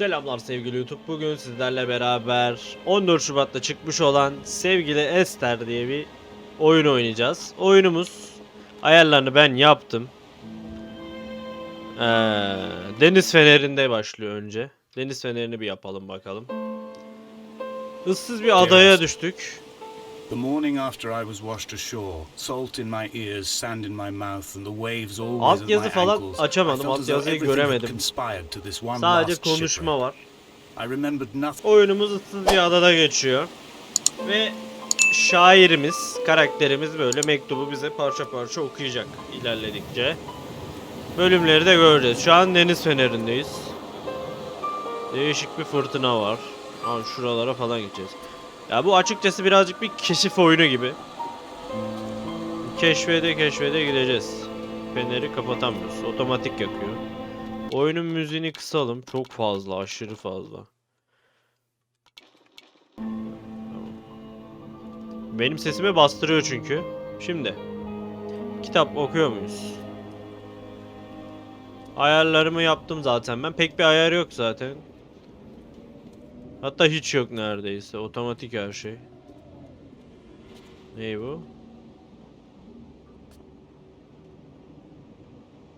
Selamlar sevgili YouTube. Bugün sizlerle beraber 14 Şubat'ta çıkmış olan Sevgili Esther diye bir oyun oynayacağız. Oyunumuz ayarlarını ben yaptım. Ee, Deniz Feneri'nde başlıyor önce. Deniz Feneri'ni bir yapalım bakalım. Issız bir adaya düştük. The morning after I was washed ashore, salt in my ears, sand in my mouth, and the waves always Alt at my falan ankles, açamadım, I felt alt yazıyı göremedim. Sadece konuşma var. I remembered nothing. Oyunumuz ıssız bir adada geçiyor. Ve şairimiz, karakterimiz böyle mektubu bize parça parça okuyacak ilerledikçe. Bölümleri de göreceğiz. Şu an deniz fenerindeyiz. Değişik bir fırtına var. Aa, şuralara falan gideceğiz. Ya bu açıkçası birazcık bir keşif oyunu gibi. Keşfede keşfede gideceğiz. Feneri kapatamıyoruz. Otomatik yakıyor. Oyunun müziğini kısalım. Çok fazla, aşırı fazla. Benim sesimi bastırıyor çünkü. Şimdi. Kitap okuyor muyuz? Ayarlarımı yaptım zaten ben. Pek bir ayar yok zaten. Hatta hiç yok neredeyse. Otomatik her şey. Ne bu?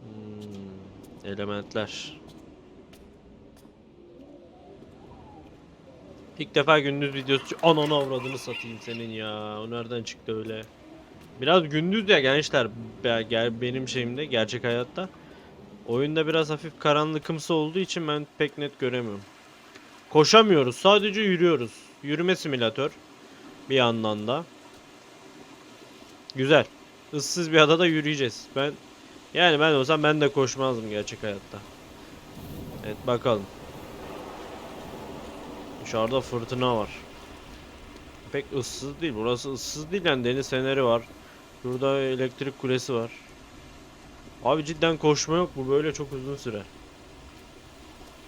Hmm, elementler. İlk defa gündüz videosu Ananı avradını satayım senin ya. O nereden çıktı öyle? Biraz gündüz ya gençler. Benim şeyimde gerçek hayatta. Oyunda biraz hafif karanlıkımsı olduğu için ben pek net göremiyorum. Koşamıyoruz. Sadece yürüyoruz. Yürüme simülatör. Bir yandan da. Güzel. Issız bir adada yürüyeceğiz. Ben yani ben olsam ben de koşmazdım gerçek hayatta. Evet bakalım. Dışarıda fırtına var. Pek ıssız değil. Burası ıssız değil yani deniz feneri var. Burada elektrik kulesi var. Abi cidden koşma yok bu böyle çok uzun süre.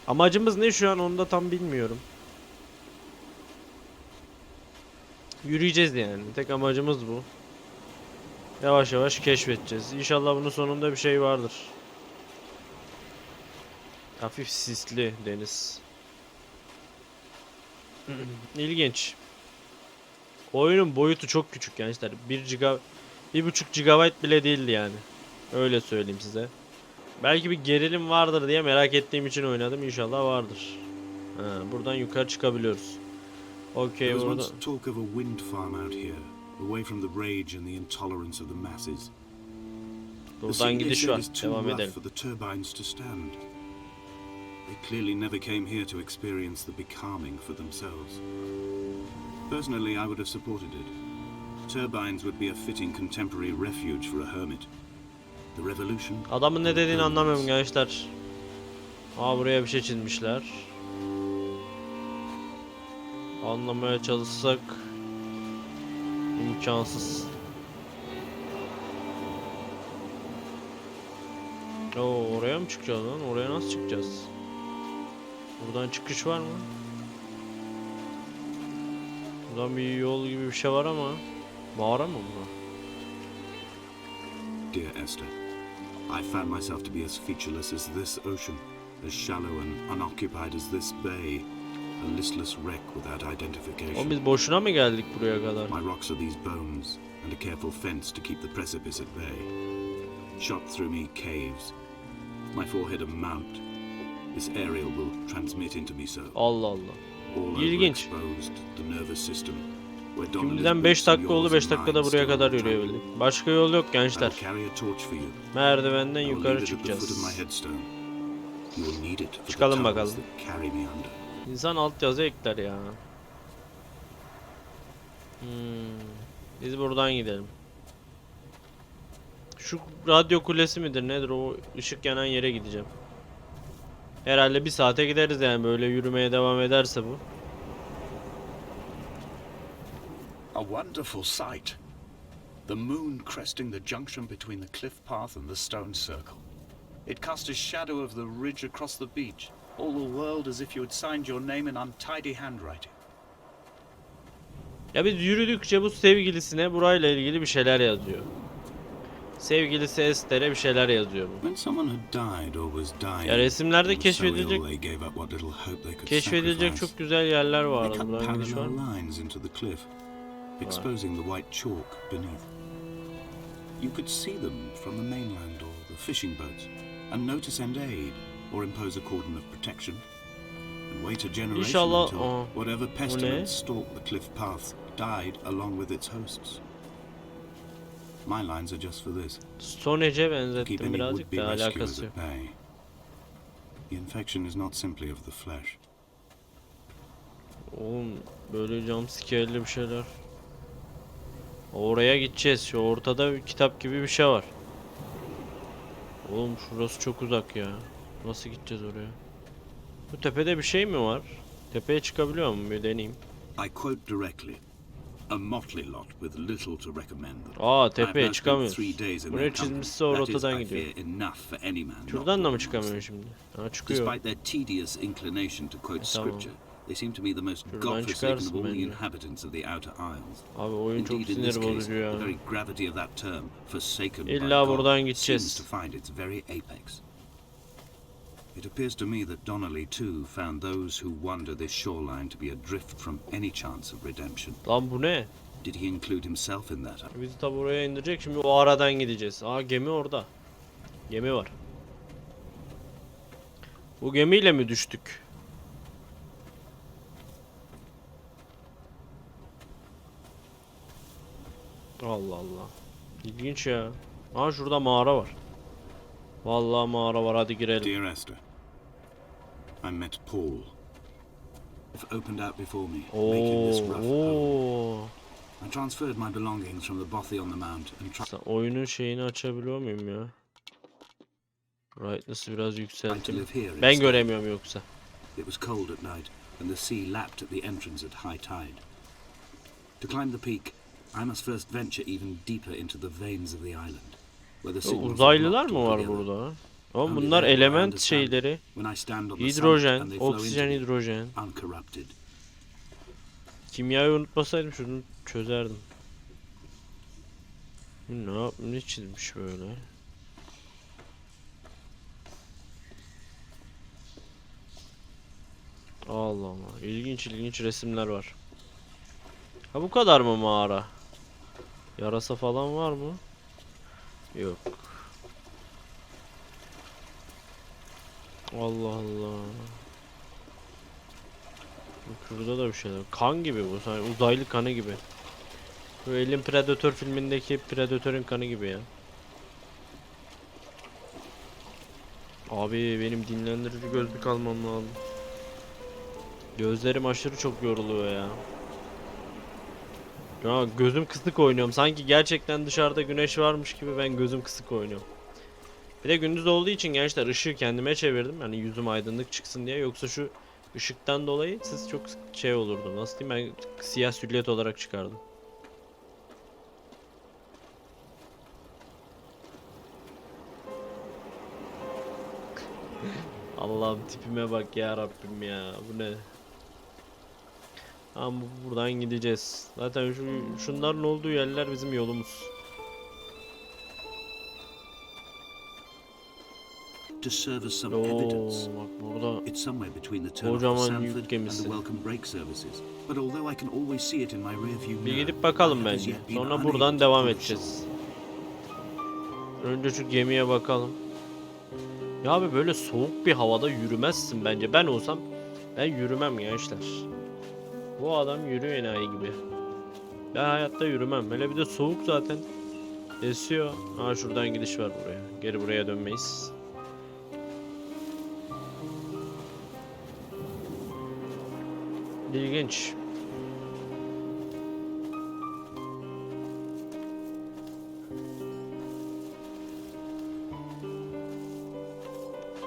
Amacımız ne şu an onu da tam bilmiyorum. Yürüyeceğiz yani. Tek amacımız bu. Yavaş yavaş keşfedeceğiz. İnşallah bunun sonunda bir şey vardır. Hafif sisli deniz. İlginç. Oyunun boyutu çok küçük gençler. 1 giga 1.5 GB bile değildi yani. Öyle söyleyeyim size. Belki bir gerilim vardır diye merak ettiğim için oynadım. İnşallah vardır. Ha, buradan yukarı çıkabiliyoruz. Okey burada. talk of a wind farm out here, away from the rage and the intolerance of the masses. Buradan gidiş var. Devam edelim. for the turbines to stand. They clearly never came here to experience the becalming for themselves. Personally, I would have supported it. Turbines would be a fitting contemporary refuge for a hermit. The revolution. Adamın ne dediğini anlamıyorum gençler. Aa buraya bir şey çizmişler. Anlamaya çalışsak imkansız. Oo oraya mı çıkacağız lan? Oraya nasıl çıkacağız? Buradan çıkış var mı? Buradan bir yol gibi bir şey var ama mağara mı bu? Dear Esther, I found myself to be as featureless as this ocean, as shallow and unoccupied as this bay, a listless wreck without Oğlum identification. biz boşuna mı geldik buraya kadar? My rocks are these bones, and a careful fence to keep the precipice at bay. Shot through me caves, my forehead a mount. This aerial will transmit into me so. Allah Allah. All İlginç. overexposed, the nervous system. Şimdiden 5 boots and dakika oldu yours 5 and dakikada buraya kadar yürüyebildik. Başka yol yok gençler. Merdivenden yukarı çıkacağız. Çıkalım bakalım. İnsan altyazı ekler ya. Hmm. Biz buradan gidelim. Şu radyo kulesi midir nedir o ışık yanan yere gideceğim. Herhalde bir saate gideriz yani böyle yürümeye devam ederse bu. A wonderful sight. The moon cresting the junction between the cliff path and the stone circle. It cast a shadow of the ridge across the beach. All the world as if you had signed your name in untidy handwriting. Ya biz yürüdükçe bu sevgilisine burayla ilgili bir şeyler yazıyor. Sevgilisi Esther'e bir şeyler yazıyor bu. Ya resimlerde keşfedilecek keşfedilecek çok güzel yerler They var. cut Buradan exposing the white chalk beneath. You could see them from the mainland or the fishing boats, and know to send aid or impose a cordon of protection. And wait a generation İnşallah- until Aa, whatever pestilence stalked the cliff paths died along with its hosts. My lines are just for this. Keep benzettim any birazcık would-be da rescuers alakası yok. at bay. The infection is not simply of the flesh. Oğlum böyle jumpscare'li bir şeyler. Oraya gideceğiz. Şu ortada bir kitap gibi bir şey var. Oğlum şurası çok uzak ya. Nasıl gideceğiz oraya? Bu tepede bir şey mi var? Tepeye çıkabiliyor muyum? Bir deneyeyim. I quote directly. A motley lot with little to recommend them. Aa tepeye çıkamıyoruz. Buraya çizmişse o rotadan gidiyor. Şuradan da mı amongst çıkamıyor them. şimdi? Ha çıkıyor. Despite their tedious inclination to quote E, scripture, they seem to me the most godforsaken of all the inhabitants of the Outer Isles. Abi oyun çok Indeed, in this sinir case, bozucu the ya. very gravity of that term, forsaken by İlla God, buradan seems gideceğiz. to find its very apex. It appears to me that Donnelly too found those who wander this shoreline to be adrift from any chance of redemption. Lan bu ne? Did he include himself in that? Bizi tabi oraya indirecek. Şimdi o aradan gideceğiz. Aa gemi orada. Gemi var. Bu gemiyle mi düştük? Allah Allah. İlginç ya. Aa şurada mağara var. Vallahi mağara var hadi girelim. Dear Esther, I met Paul. Have opened out before me, making this Oo, rough home. oo. I transferred my belongings from the bothy on the mount and tried Sen oyunun şeyini açabiliyor muyum ya? Brightness'ı biraz here Ben göremiyorum yoksa. It was cold at night, and the sea lapped at the entrance at high tide. To climb the peak, I must first venture even deeper into the veins of the island, where the uzaylılar mı var burada? Ama bunlar element şeyleri. Hidrojen, oksijen, hidrojen. Kimyayı unutmasaydım şunu çözerdim. Ne yap ne çizmiş böyle? Allah Allah. İlginç ilginç resimler var. Ha bu kadar mı mağara? Yarasa falan var mı? Yok. Allah Allah. Şurada da bir şeyler. Kan gibi bu. Uzaylı kanı gibi. Bu Alien Predator filmindeki Predator'ın kanı gibi ya. Abi benim dinlendirici gözlük almam lazım. Gözlerim aşırı çok yoruluyor ya. Ya gözüm kısık oynuyorum. Sanki gerçekten dışarıda güneş varmış gibi ben gözüm kısık oynuyorum. Bir de gündüz olduğu için gençler ışığı kendime çevirdim. Hani yüzüm aydınlık çıksın diye. Yoksa şu ışıktan dolayı siz çok şey olurdu. Nasıl diyeyim ben siyah silüet olarak çıkardım. Allah'ım tipime bak ya Rabbim ya. Bu ne? Bu- buradan gideceğiz. Zaten şu şunların olduğu yerler bizim yolumuz. To serve as some evidence. It's somewhere between the turn of Sanford and the welcome break services. But although I can always see it in my rearview bir mirror, gidip bakalım bence. Sonra buradan devam edeceğiz. Önce şu gemiye bakalım. Ya abi böyle soğuk bir havada yürümezsin bence. Ben olsam ben yürümem gençler. Bu adam yürüyor enayi gibi. Ben hayatta yürümem. Hele bir de soğuk zaten. Esiyor. Ha şuradan gidiş var buraya. Geri buraya dönmeyiz. İlginç.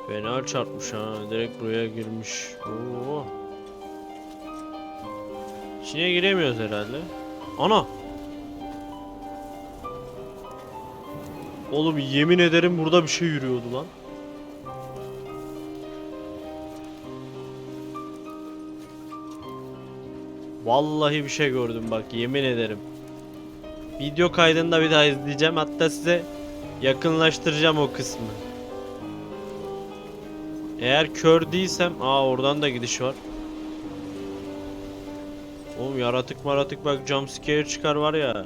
Fena çarpmış ha. Direkt buraya girmiş. Oo. İçine giremiyoruz herhalde. Ana! Oğlum yemin ederim burada bir şey yürüyordu lan. Vallahi bir şey gördüm bak yemin ederim. Video kaydını da bir daha izleyeceğim. Hatta size Yakınlaştıracağım o kısmı. Eğer kör değilsem, aa oradan da gidiş var. Oğlum yaratık maratık bak jumpscare çıkar var ya.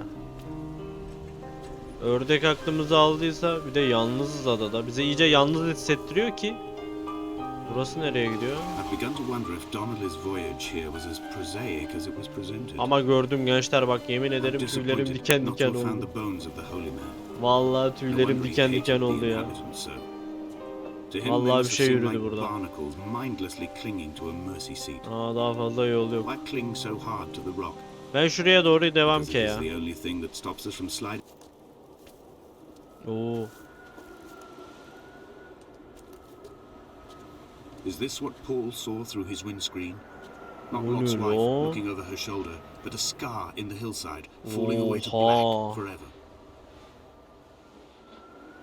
Ördek aklımızı aldıysa bir de yalnızız adada. Bize iyice yalnız hissettiriyor ki. Burası nereye gidiyor? Ama gördüm gençler bak yemin I'm ederim tüylerim diken diken oldu. Vallahi tüylerim diken diken oldu ya. To him, Vallahi bir şey yürüdü like burada. barnacles mindlessly clinging to a mercy seat. Aa daha fazla yol yok. Why cling so hard to the rock? Ben şuraya doğru devam ki ya. the only thing that stops us from sliding. Oo. Is this what Paul saw through his windscreen? Not Lot's wife looking over her shoulder, but a scar in the hillside, falling away to black forever.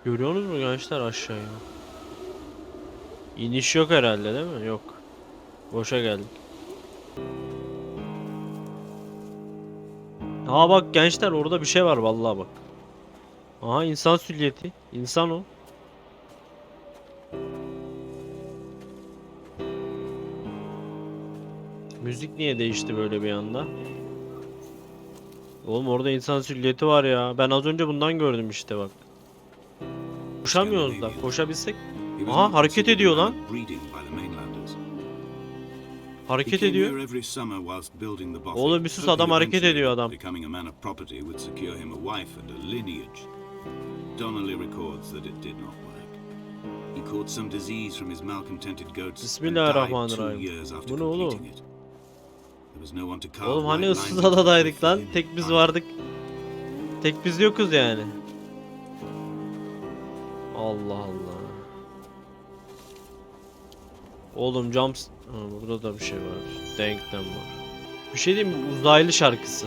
Görüyorsunuz mu gençler aşağıya? İniş yok herhalde değil mi? Yok. Boşa geldik. Aa bak gençler orada bir şey var vallahi bak. Aha insan sülyeti. İnsan o. Müzik niye değişti böyle bir anda? Oğlum orada insan sülyeti var ya. Ben az önce bundan gördüm işte bak. Koşamıyoruz da. Koşabilsek Aha, hareket ediyor lan. hareket ediyor. Oğlum bir sus, adam hareket ediyor adam. Donnelly records that it did not work. He caught some disease from his malcontented goats Bismillahirrahmanirrahim. Bu ne oğlum? Oğlum hani ıssız adadaydık lan. Tek biz vardık. Tek biz yokuz yani. Allah Allah. Oğlum jumps... Ha, burada da bir şey var. Denklem var. Bir şey diyeyim mi? Uzaylı şarkısı.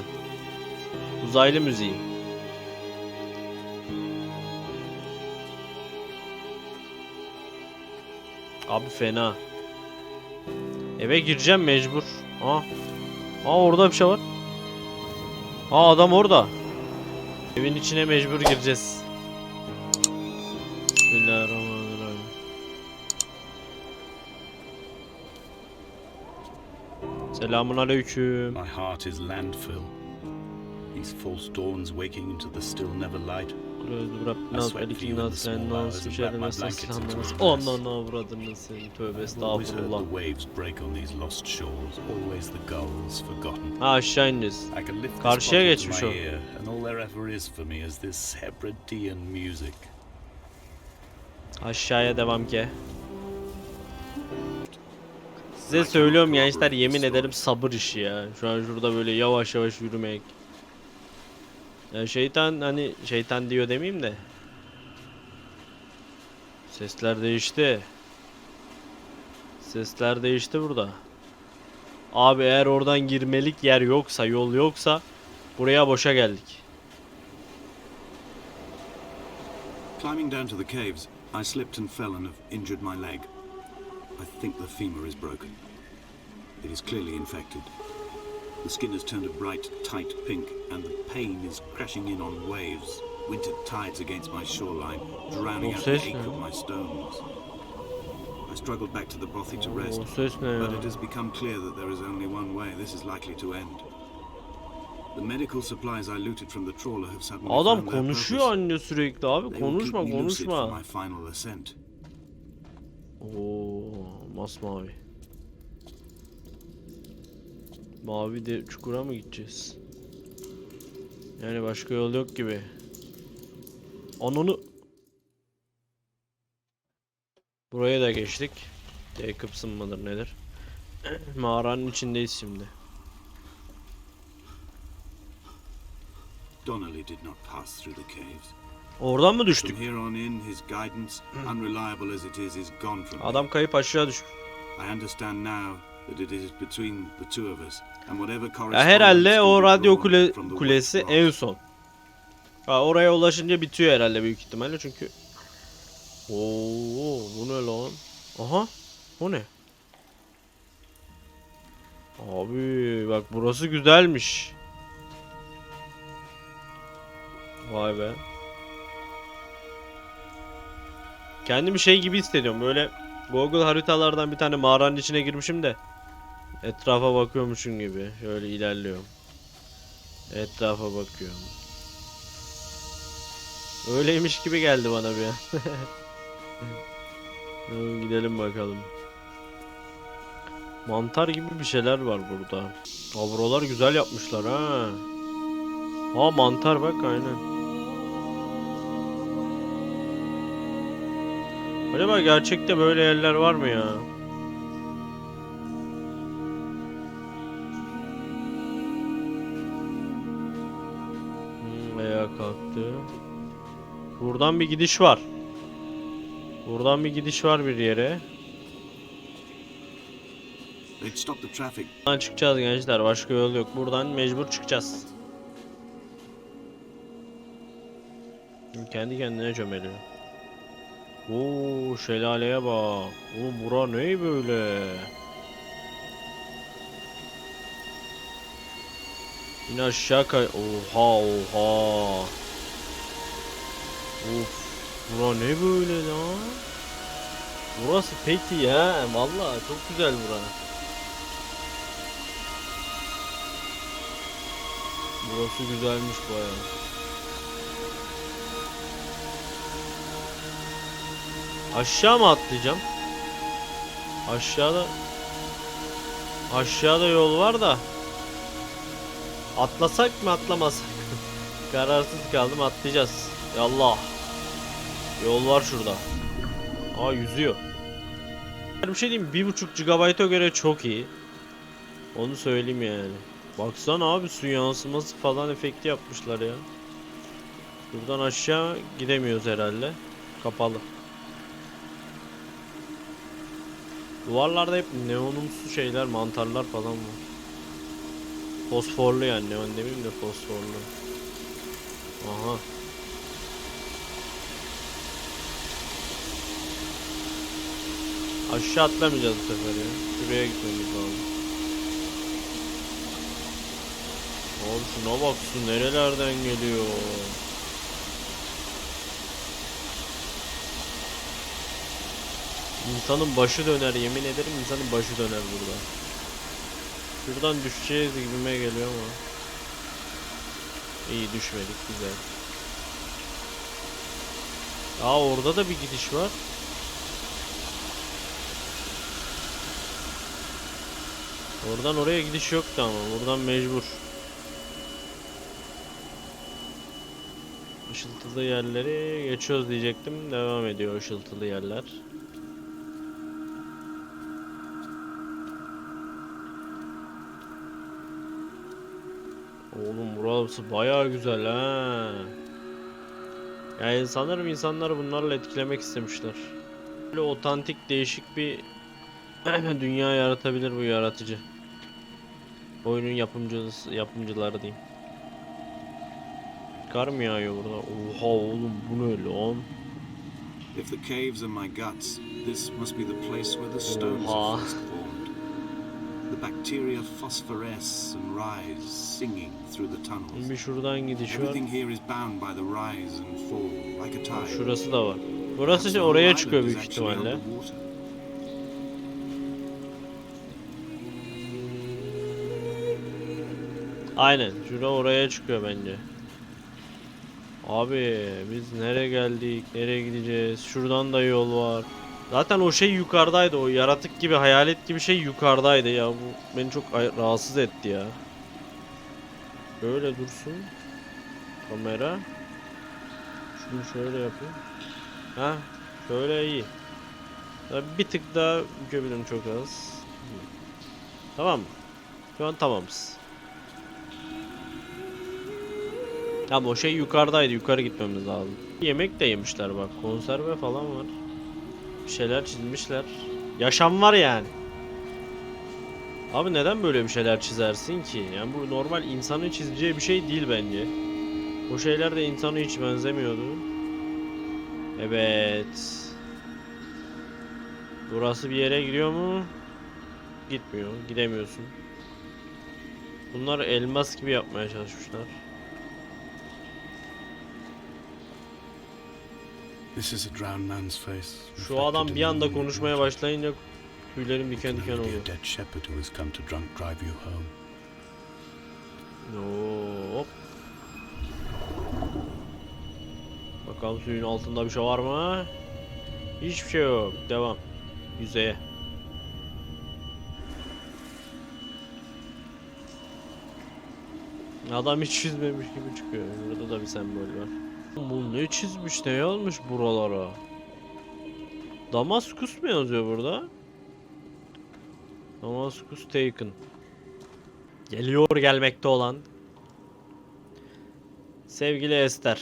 Uzaylı müziği. Abi fena. Eve gireceğim mecbur. Aa. Aa orada bir şey var. Aa adam orada. Evin içine mecbur gireceğiz. Selamun aleyküm. My heart is landfill. These false dawns waking into the still never light. Nas small sen nas silahlarınız. a mass. Ondan avradını seni tövbe estağfurullah. Ha aşağı ineceğiz. I can lift this Karşıya geçmiş o. my ear, and Size söylüyorum gençler yemin ederim sabır işi ya. Şu an şurada böyle yavaş yavaş yürümek. Ya şeytan hani şeytan diyor demeyeyim de. Sesler değişti. Sesler değişti burada. Abi eğer oradan girmelik yer yoksa, yol yoksa buraya boşa geldik. Climbing down to the caves, I slipped and fell and have injured my leg. I think the femur is broken. It is clearly infected. The skin has turned a bright, tight pink, and the pain is crashing in on waves, winter tides against my shoreline, drowning out the ache of my stones. I struggled back to the bothy to rest, O ses ne but it has become clear that there is only one way this is likely to end. The medical supplies I looted from the trawler have suddenly Adam konuşuyor anne sürekli abi. They will keep Konuşma me lucid for konuşma. my final ascent. Oo, masmavi. Mavi de çukura mı gideceğiz? Yani başka yol yok gibi. Ananı Buraya da geçtik. Jacobson mıdır nedir? Mağaranın içindeyiz şimdi. Donnelly did not pass through the caves. Oradan mı düştük? Adam kayıp aşağı whatever Ya herhalde o radyo kule, kulesi en son. Ha, oraya ulaşınca bitiyor herhalde büyük ihtimalle çünkü. Oo, bu ne lan? Aha, bu ne? Abi bak burası güzelmiş. Vay be. Kendimi şey gibi hissediyorum böyle Google haritalardan bir tane mağaranın içine girmişim de etrafa bakıyormuşum gibi şöyle ilerliyorum. Etrafa bakıyorum. Öyleymiş gibi geldi bana bir an. Gidelim bakalım. Mantar gibi bir şeyler var burada. Aa, buralar güzel yapmışlar ha. Aa mantar bak aynen. Acaba gerçekte böyle yerler var mı ya? Hmm, ayağa kalktı. Buradan bir gidiş var. Buradan bir gidiş var bir yere. They'd stop the traffic. Buradan çıkacağız gençler. Başka yol yok. Buradan mecbur çıkacağız. Kendi kendine çömeliyor. Oo şelaleye bak. Oğlum bura ne böyle? Yine aşağı kay... Oha oha. Of. Bura ne böyle lan? Burası peki ya. Vallahi çok güzel bura. Burası güzelmiş bayağı. Aşağı mı atlayacağım? Aşağıda Aşağıda yol var da. Atlasak mı atlamasak? Kararsız kaldım atlayacağız. Yallah. Yol var şurada. Aa yüzüyor. Bir şey diyeyim 1.5 GB'a göre çok iyi. Onu söyleyeyim yani. Baksana abi su yansıması falan efekti yapmışlar ya. Buradan aşağı gidemiyoruz herhalde. Kapalı Duvarlarda hep neonumsu şeyler, mantarlar falan var. Fosforlu yani neon demeyeyim de fosforlu. Aha. Aşağı atlamayacağız bu sefer ya. Şuraya gitmemiz lazım. Oğlum şuna bak su nerelerden geliyor. İnsanın başı döner yemin ederim insanın başı döner burada. Şuradan düşeceğiz gibime geliyor ama. İyi düşmedik güzel. Aa orada da bir gidiş var. Oradan oraya gidiş yoktu ama buradan mecbur. Işıltılı yerleri geçiyoruz diyecektim. Devam ediyor ışıltılı yerler. Oğlum burası bayağı güzel ha. Yani sanırım insanlar bunlarla etkilemek istemişler. Böyle otantik değişik bir dünya yaratabilir bu yaratıcı. Oyunun yapımcısı, yapımcıları diyeyim. Kar mı yağıyor burada? Oha oğlum bu ne lan? If the caves are my guts, this must be the place where the stones are first formed. Bacteria phosphoresce and rise, singing through the tunnels. Bir şuradan gidiş var. Everything here is bound by the rise and fall, like a tide. Şurası da var. Burası işte oraya çıkıyor büyük ihtimalle. Aynen. Şura oraya çıkıyor bence. Abi biz nereye geldik? Nereye gideceğiz? Şuradan da yol var. Zaten o şey yukarıdaydı. O yaratık gibi, hayalet gibi şey yukarıdaydı ya. Bu beni çok rahatsız etti ya. Böyle dursun. Kamera. Şunu şöyle yapayım. Ha, şöyle iyi. Bir tık daha bükebilirim çok az. Tamam mı? Şu an tamamız. Ama o şey yukarıdaydı. Yukarı gitmemiz lazım. Yemek de yemişler bak. Konserve falan var. Bir şeyler çizmişler. Yaşam var yani. Abi neden böyle bir şeyler çizersin ki? Yani bu normal insanın çizeceği bir şey değil bence. O şeyler de insana hiç benzemiyordu. Evet. Burası bir yere gidiyor mu? Gitmiyor. Gidemiyorsun. Bunlar elmas gibi yapmaya çalışmışlar. This is a drowned man's face. Şu adam bir anda konuşmaya başlayınca tüylerim diken diken oluyor. dead shepherd who has come to drunk drive you home. Hop. Bakalım suyun altında bir şey var mı? Hiçbir şey yok. Devam. Yüzeye. Adam hiç çizmemiş gibi çıkıyor. Burada da bir sembol var. Bu ne çizmiş ne yazmış buralara? Damaskus mu yazıyor burada? Damaskus taken. Geliyor gelmekte olan. Sevgili Ester.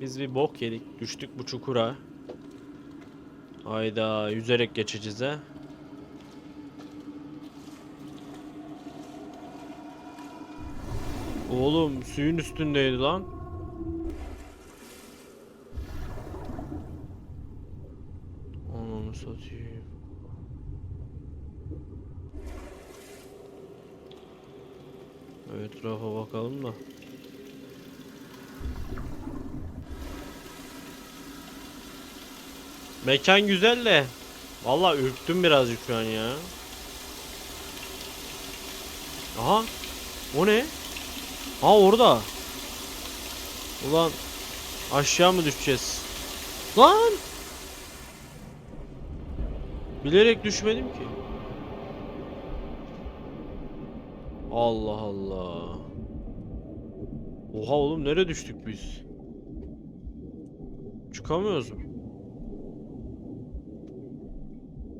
Biz bir bok yedik. Düştük bu çukura. Hayda yüzerek geçeceğiz he. Oğlum suyun üstündeydi lan. Ananı satayım. Etrafa bakalım da. Mekan güzel de. Vallahi ürktüm birazcık şu an ya. Aha. O ne? Aa orada. Ulan aşağı mı düşeceğiz? Lan! Bilerek düşmedim ki. Allah Allah. Oha oğlum nereye düştük biz? Çıkamıyoruz mu?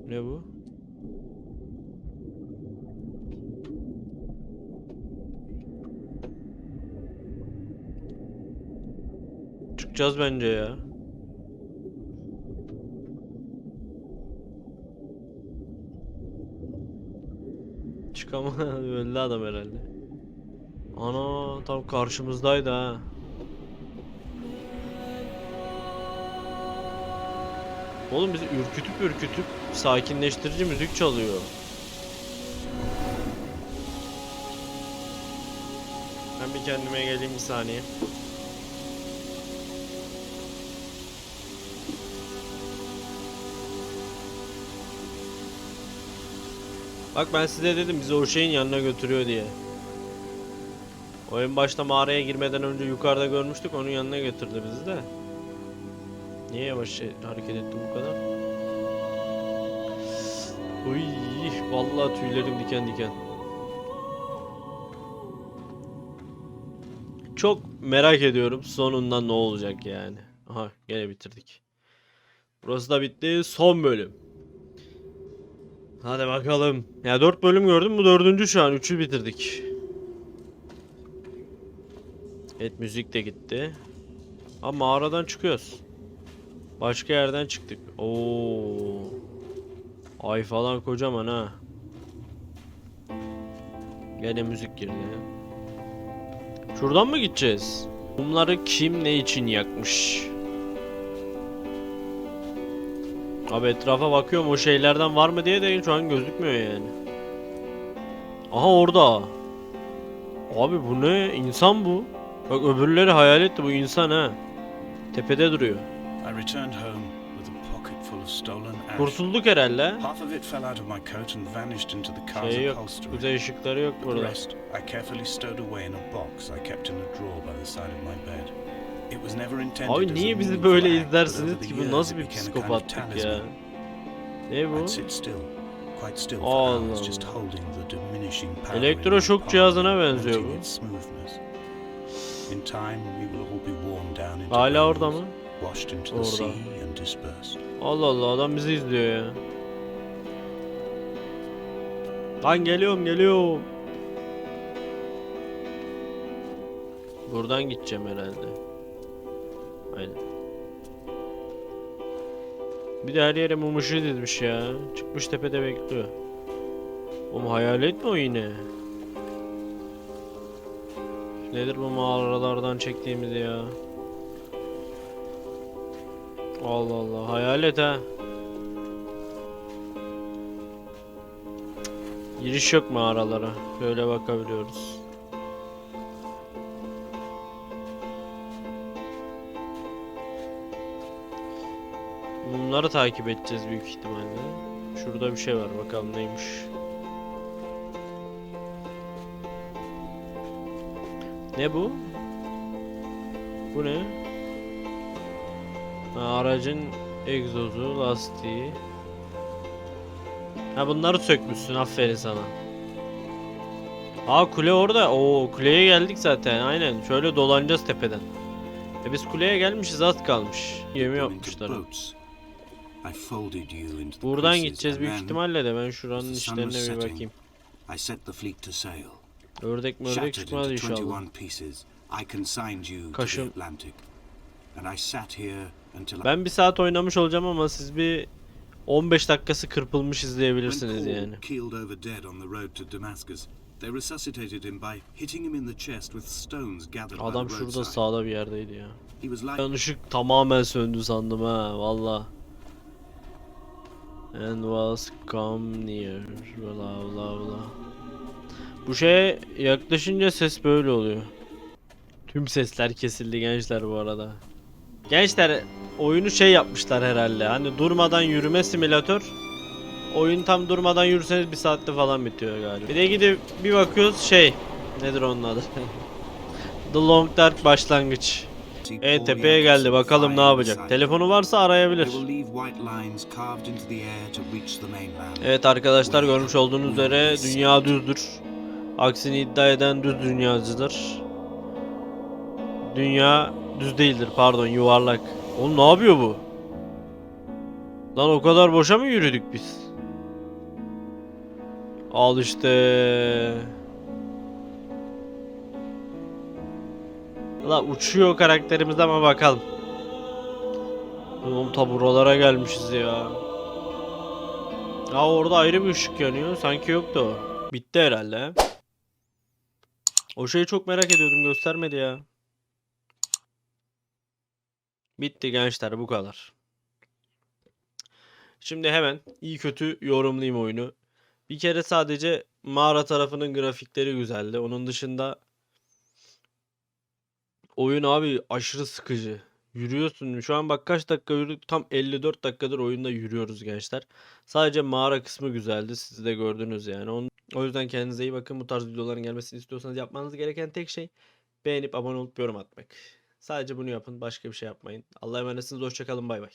Ne bu? Çıkacağız bence ya. Çıkamadı öldü adam herhalde. Ana tam karşımızdaydı ha. Oğlum bizi ürkütüp ürkütüp sakinleştirici müzik çalıyor. Ben bir kendime geleyim bir saniye. Bak ben size dedim bizi o şeyin yanına götürüyor diye. O en başta mağaraya girmeden önce yukarıda görmüştük onun yanına götürdü bizi de. Niye yavaş şey- hareket ettim bu kadar? Uy, vallahi tüylerim diken diken. Çok merak ediyorum sonunda ne olacak yani. Aha gene bitirdik. Burası da bitti. Son bölüm. Hadi bakalım. Ya 4 bölüm gördüm bu dördüncü şu an. 3'ü bitirdik. Evet müzik de gitti. Ama mağaradan çıkıyoruz. Başka yerden çıktık. Oo. Ay falan kocaman ha. Gene müzik girdi. Şuradan mı gideceğiz? Bunları kim ne için yakmış? Abi etrafa bakıyorum o şeylerden var mı diye de şu an gözükmüyor yani. Aha orada. Abi bu ne? İnsan bu. Bak öbürleri hayaletti bu insan ha. Tepede duruyor. I returned home Kurtulduk herhalde. Şey yok. Kuzey ışıkları yok burada. Abi niye bizi böyle izlersiniz ki bu nasıl bir psikopatlık ya? Ne bu? Allah Allah. Elektroşok cihazına benziyor bu. its smoothness. In time, we will all be worn down into Hala orada mı? Orada. Allah Allah adam bizi izliyor ya. Lan geliyorum geliyorum. Buradan gideceğim herhalde. Aynen. Bir de her yere mum ışığı dizmiş ya. Çıkmış tepede bekliyor. Oğlum hayalet mi o yine? Nedir bu mağaralardan çektiğimiz ya? Allah Allah hayalet ha. Giriş yok mağaralara. Böyle bakabiliyoruz. Bunları takip edeceğiz büyük ihtimalle. Şurada bir şey var bakalım neymiş. Ne bu? Bu ne? Aracın egzozu, lastiği. Ha bunları sökmüşsün aferin sana. Aa kule orada. Oo kuleye geldik zaten aynen. Şöyle dolanacağız tepeden. E biz kuleye gelmişiz az kalmış. Into yapmışlar. Buradan gideceğiz büyük ihtimalle de ben şuranın işlerine bir bakayım. Ördek mördek çıkmaz inşallah. 21 pieces, I consigned you Kaşım. Ben bir saat oynamış olacağım ama siz bir 15 dakikası kırpılmış izleyebilirsiniz yani. keeled over dead on the road to Damascus, they resuscitated him by hitting him in the chest with stones gathered Adam by the şurada roadside. sağda bir yerdeydi ya. He was Ben ışık tamamen söndü sandım ha valla. And was come near. Bla bla bla. Bu şeye yaklaşınca ses böyle oluyor. Tüm sesler kesildi gençler bu arada. Gençler oyunu şey yapmışlar herhalde. Hani durmadan yürüme simülatör. Oyun tam durmadan yürüseniz bir saatte falan bitiyor galiba. Bir de gidip bir bakıyoruz şey. Nedir onun adı? The Long Dark başlangıç. E tepeye geldi bakalım ne yapacak. Telefonu varsa arayabilir. Evet arkadaşlar görmüş olduğunuz üzere dünya düzdür. Aksini iddia eden düz dünyacıdır. Dünya düz değildir pardon yuvarlak. Oğlum ne yapıyor bu? Lan o kadar boşa mı yürüdük biz? Al işte. La uçuyor karakterimiz ama bakalım. Oğlum ta buralara gelmişiz ya. Ya orada ayrı bir ışık yanıyor. Sanki yoktu o. Bitti herhalde. O şeyi çok merak ediyordum. Göstermedi ya. Bitti gençler bu kadar. Şimdi hemen iyi kötü yorumlayayım oyunu. Bir kere sadece mağara tarafının grafikleri güzeldi. Onun dışında oyun abi aşırı sıkıcı. Yürüyorsun. Şu an bak kaç dakika yürüdük? Tam 54 dakikadır oyunda yürüyoruz gençler. Sadece mağara kısmı güzeldi. Siz de gördünüz yani. Onun- o yüzden kendinize iyi bakın. Bu tarz videoların gelmesini istiyorsanız yapmanız gereken tek şey beğenip abone olup yorum atmak. Sadece bunu yapın. Başka bir şey yapmayın. Allah'a emanetsiniz. Hoşçakalın. Bay bay.